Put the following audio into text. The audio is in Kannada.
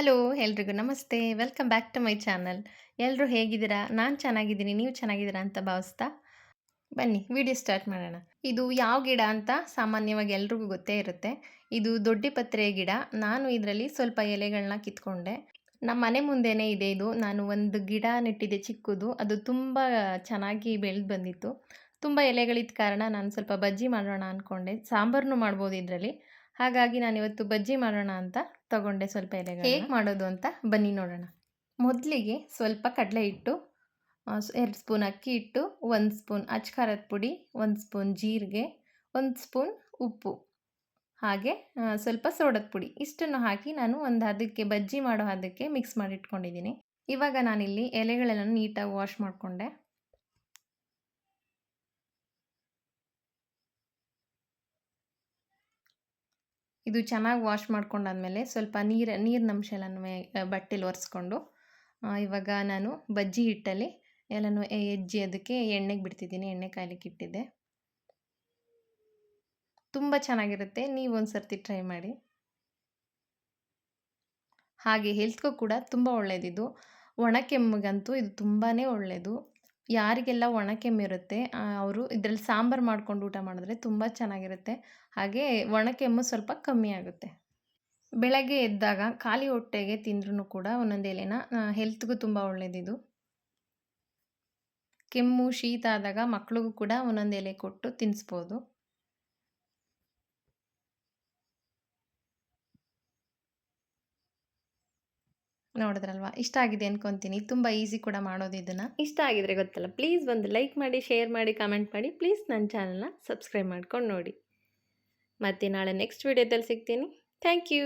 ಹಲೋ, ಎಲ್ರಿಗೂ ನಮಸ್ತೆ. Welcome back to my channel. ಎಲ್ಲರೂ ಹೇಗಿದ್ದೀರಾ? ನಾನು ಚೆನ್ನಾಗಿದ್ದೀನಿ. ನೀವು ಚೆನ್ನಾಗಿದ್ದೀರಾ ಅಂತ ಭಾವಿಸ್ತಾ? ಬನ್ನಿ, ವಿಡಿಯೋ ಸ್ಟಾರ್ಟ್ ಮಾಡೋಣ. ಇದು ಯಾವ ಗಿಡ ಅಂತ ಸಾಮಾನ್ಯವಾಗಿ ಎಲ್ರಿಗೂ ಗೊತ್ತೇ ಇರುತ್ತೆ. ಇದು ದೊಡ್ಡಿಪತ್ರೆಯ ಗಿಡ. ನಾನು ಇದರಲ್ಲಿ ಸ್ವಲ್ಪ ಎಲೆಗಳನ್ನ ಕಿತ್ಕೊಂಡೆ. ನಮ್ಮ ಮನೆ ಮುಂದೆನೇ ಇದೆ ಇದು. ನಾನು ಒಂದು ಗಿಡ ನೆಟ್ಟಿದ್ದೆ ಚಿಕ್ಕದು. ಅದು ತುಂಬ ಚೆನ್ನಾಗಿ ಬೆಳೆದು ಬಂದಿತ್ತು. ತುಂಬ ಎಲೆಗಳಿದ್ದ ಕಾರಣ ನಾನು ಸ್ವಲ್ಪ ಬಜ್ಜಿ ಮಾಡೋಣ ಅಂದ್ಕೊಂಡೆ ಸಾಂಬಾರನ್ನು ಮಾಡ್ಬೋದು ಇದರಲ್ಲಿ. ಹಾಗಾಗಿ ನಾನು ಇವತ್ತು ಬಜ್ಜಿ ಮಾಡೋಣ ಅಂತ ತಗೊಂಡೆ ಸ್ವಲ್ಪ ಎಲೆಗಳು ಹೇಗೆ ಮಾಡೋದು ಅಂತ ಬನ್ನಿ ನೋಡೋಣ. ಮೊದಲಿಗೆ ಸ್ವಲ್ಪ ಕಡಲೆ ಹಿಟ್ಟು ಎರಡು ಸ್ಪೂನ್ ಅಕ್ಕಿ ಹಿಟ್ಟು, ಒಂದು ಸ್ಪೂನ್ ಅಚ್ಕಾರದ ಪುಡಿ, ಒಂದು ಸ್ಪೂನ್ ಜೀರಿಗೆ, ಒಂದು ಸ್ಪೂನ್ ಉಪ್ಪು. ಹಾಗೆ ಸ್ವಲ್ಪ ಸೋಡದ ಪುಡಿ. ಇಷ್ಟನ್ನು ಹಾಕಿ ನಾನು ಒಂದು ಹದಕ್ಕೆ ಬಜ್ಜಿ ಮಾಡೋ ಹದಕ್ಕೆ ಮಿಕ್ಸ್ ಮಾಡಿ ಇಟ್ಕೊಂಡಿದ್ದೀನಿ ಇವಾಗ ನಾನಿಲ್ಲಿ ಎಲೆಗಳೆಲ್ಲ ನೀಟಾಗಿ ವಾಶ್ ಮಾಡಿಕೊಂಡೆ. ಇದು ಚೆನ್ನಾಗಿ ವಾಶ್ ಮಾಡ್ಕೊಂಡಾದ್ಮೇಲೆ ಸ್ವಲ್ಪ ನೀರು, ನೀರಿನ ಅಂಶ ಎಲ್ಲನೂ ಬಟ್ಟೆಲಿ ಒರೆಸ್ಕೊಂಡು ಇವಾಗ ನಾನು ಬಜ್ಜಿ ಹಿಟ್ಟಲ್ಲಿ ಎಲ್ಲನೂ ಹೆಜ್ಜಿ ಅದಕ್ಕೆ ಎಣ್ಣೆಗೆ ಬಿಡ್ತಿದ್ದೀನಿ, ಎಣ್ಣೆ ಕಾಯ್ಲಿಕ್ಕೆ ಇಟ್ಟಿದ್ದೆ. ತುಂಬ ಚೆನ್ನಾಗಿರುತ್ತೆ, ನೀವು ಒಂದು ಸರ್ತಿ ಟ್ರೈ ಮಾಡಿ. ಹಾಗೆ ಹೆಲ್ತ್ಗೂ ಕೂಡ ತುಂಬ ಒಳ್ಳೆಯದಿದು ಒಣ ಕೆಮ್ಮಿಗಂತೂ ಇದು ತುಂಬಾ ಒಳ್ಳೆಯದು ಯಾರಿಗೆಲ್ಲ ಒಣ ಕೆಮ್ಮಿರುತ್ತೆ ಅವರು ಇದರಲ್ಲಿ ಸಾಂಬಾರು ಮಾಡ್ಕೊಂಡು ಊಟ ಮಾಡಿದ್ರೆ ತುಂಬ ಚೆನ್ನಾಗಿರುತ್ತೆ. ಹಾಗೆ ಒಣ ಕೆಮ್ಮು ಸ್ವಲ್ಪ ಕಮ್ಮಿ ಆಗುತ್ತೆ. ಬೆಳಗ್ಗೆ ಎದ್ದಾಗ ಖಾಲಿ ಹೊಟ್ಟೆಗೆ ತಿಂದ್ರೂ ಕೂಡ ಒಂದೊಂದು ಎಲೆನ ಹೆಲ್ತ್ಗೂ ತುಂಬ ಒಳ್ಳೆಯದಿದು ಕೆಮ್ಮು, ಶೀತ ಆದಾಗ ಮಕ್ಳಿಗೂ ಕೂಡ ಒಂದೊಂದು ಎಲೆ ಕೊಟ್ಟು ತಿನ್ನಿಸ್ಬೋದು ನೋಡಿದ್ರಲ್ವಾ? ಇಷ್ಟ ಆಗಿದೆ ಅನ್ಕೊಂತೀನಿ. ತುಂಬ ಈಸಿ ಕೂಡ ಮಾಡೋದು ಇದನ್ನು. ಇಷ್ಟ ಆಗಿದ್ರೆ ಗೊತ್ತಲ್ಲ ಪ್ಲೀಸ್ ಒಂದು ಲೈಕ್ ಮಾಡಿ ಶೇರ್ ಮಾಡಿ ಕಮೆಂಟ್ ಮಾಡಿ ಪ್ಲೀಸ್ ನನ್ನ ಚಾನಲ್ನ ಸಬ್ಸ್ಕ್ರೈಬ್ ಮಾಡ್ಕೊಂಡು ನೋಡಿ. ಮತ್ತೆ ನಾಳೆ ನೆಕ್ಸ್ಟ್ ವಿಡಿಯೋದಲ್ಲಿ ಸಿಗ್ತೀನಿ. Thank you